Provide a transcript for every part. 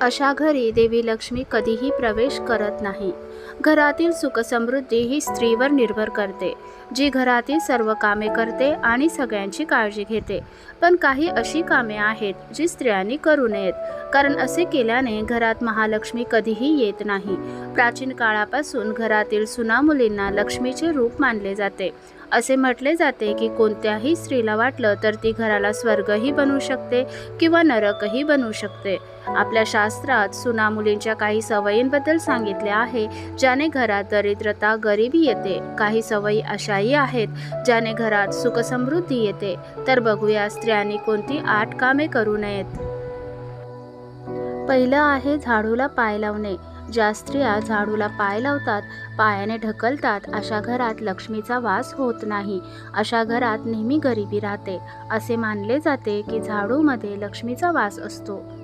अशा घरी देवी लक्ष्मी कधीही प्रवेश करत नाही. घरातील सुखसमृद्धी ही स्त्रीवर निर्भर करते जी घरातील सर्व कामे करते आणि सगळ्यांची काळजी घेते. पण काही अशी कामे आहेत जी स्त्रियांनी करू नयेत कारण असे केल्याने घरात महालक्ष्मी कधीही येत नाही. प्राचीन काळापासून घरातील सुना मुलींना लक्ष्मीचे रूप मानले जाते. असे म्हटले जाते की कोणत्याही स्त्रीला वाटलं तर ती घराला स्वर्गही बनवू शकते किंवा नरकही बनवू शकते. आपल्या शास्त्रात सुना मुलींच्या काही सवयींबद्दल सांगितले आहे ज्याने घरात दरिद्रता गरिबी येते काही सवयी अशाही आहेत ज्याने घरात सुखसमृद्धी येते. तर बघूया स्त्रियांनी कोणती आठ कामे करू नयेत. पहिलं आहे झाडूला पाय लावणे. ज्या स्त्रिया झाडूला पाय लावतात पायाने ढकलतात अशा घरात लक्ष्मीचा वास होत नाही. अशा घरात नेहमी गरिबी राहते. असे मानले जाते की झाडूमध्ये लक्ष्मीचा वास असतो.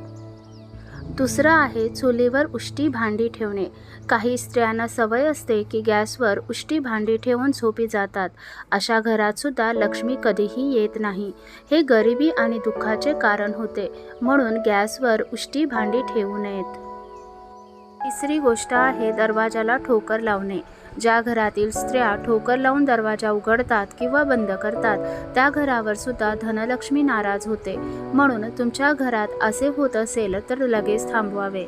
दुसरं आहे चुलीवर उष्टी भांडी ठेवणे. काही स्त्रियांना सवय असते की गॅसवर उष्टी भांडी ठेवून झोपी जातात. अशा घरातसुद्धा लक्ष्मी कधीही येत नाही. हे गरिबी आणि दुःखाचे कारण होते. म्हणून गॅसवर उष्टी भांडी ठेवू नयेत. तिसरी गोष्ट आहे दरवाजाला ठोकर लावणे. ज्या घरातील स्त्रिया ठोकर लावून दरवाजा उघडतात किंवा बंद करतात त्या घरावर सुद्धा धनलक्ष्मी नाराज होते. म्हणून तुमच्या घरात असे होत असेल तर लगेच थांबवावे.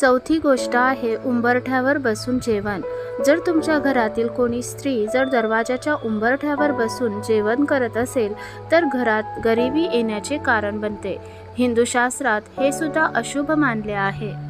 चौथी गोष्ट आहे उंबरठ्यावर बसून जेवण. जर तुमच्या घरातील कोणी स्त्री जर दरवाजाच्या उंबरठ्यावर बसून जेवण करत असेल तर घरात गरिबी येण्याचे कारण बनते. हिंदू शास्त्रात हे सुद्धा अशुभ मानले आहे.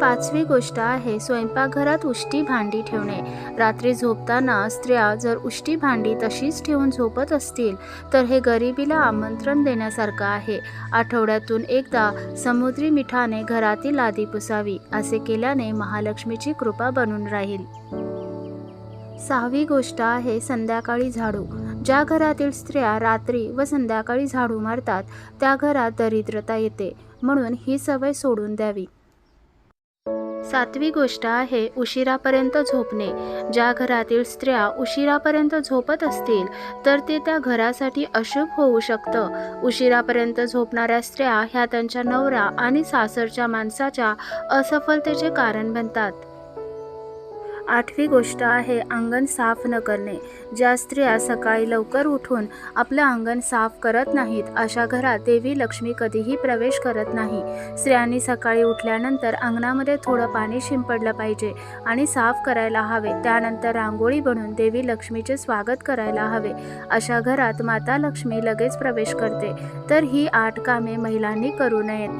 पाचवी गोष्ट आहे स्वयंपाकघरात उष्टी भांडी ठेवणे. रात्री झोपताना स्त्रिया जर उष्टी भांडी तशीच ठेवून झोपत असतील तर हे गरिबीला आमंत्रण देण्यासारखं आहे. आठवड्यातून एकदा समुद्री मिठाने घरातील लादी पुसावी असे केल्याने महालक्ष्मीची कृपा बनून राहील. सहावी गोष्ट आहे संध्याकाळी झाडू. ज्या घरातील स्त्रिया रात्री व संध्याकाळी झाडू मारतात त्या घरात दरिद्रता येते म्हणून ही सवय सोडून द्यावी. सातवी गोष्ट आहे उशिरापर्यंत झोपणे. ज्या घरातील स्त्रिया उशिरापर्यंत झोपत असतील तर ते त्या घरासाठी अशुभ होऊ शकतं. उशिरापर्यंत झोपणाऱ्या स्त्रिया ह्या त्यांच्या नवरा आणि सासरच्या माणसाच्या असफलतेचे कारण बनतात. आठवी गोष्ट आहे अंगण साफ न करणे. ज्या स्त्रिया सकाळी लवकर उठून आपलं अंगण साफ करत नाहीत अशा घरात देवी लक्ष्मी कधीही प्रवेश करत नाही. स्त्रियांनी सकाळी उठल्यानंतर अंगणामध्ये थोडं पाणी शिंपडलं पाहिजे आणि साफ करायला हवे. त्यानंतर रांगोळी बनवून देवी लक्ष्मीचे स्वागत करायला हवे. अशा घरात माता लक्ष्मी लगेच प्रवेश करते. तर ही आठ कामे महिलांनी करू नयेत.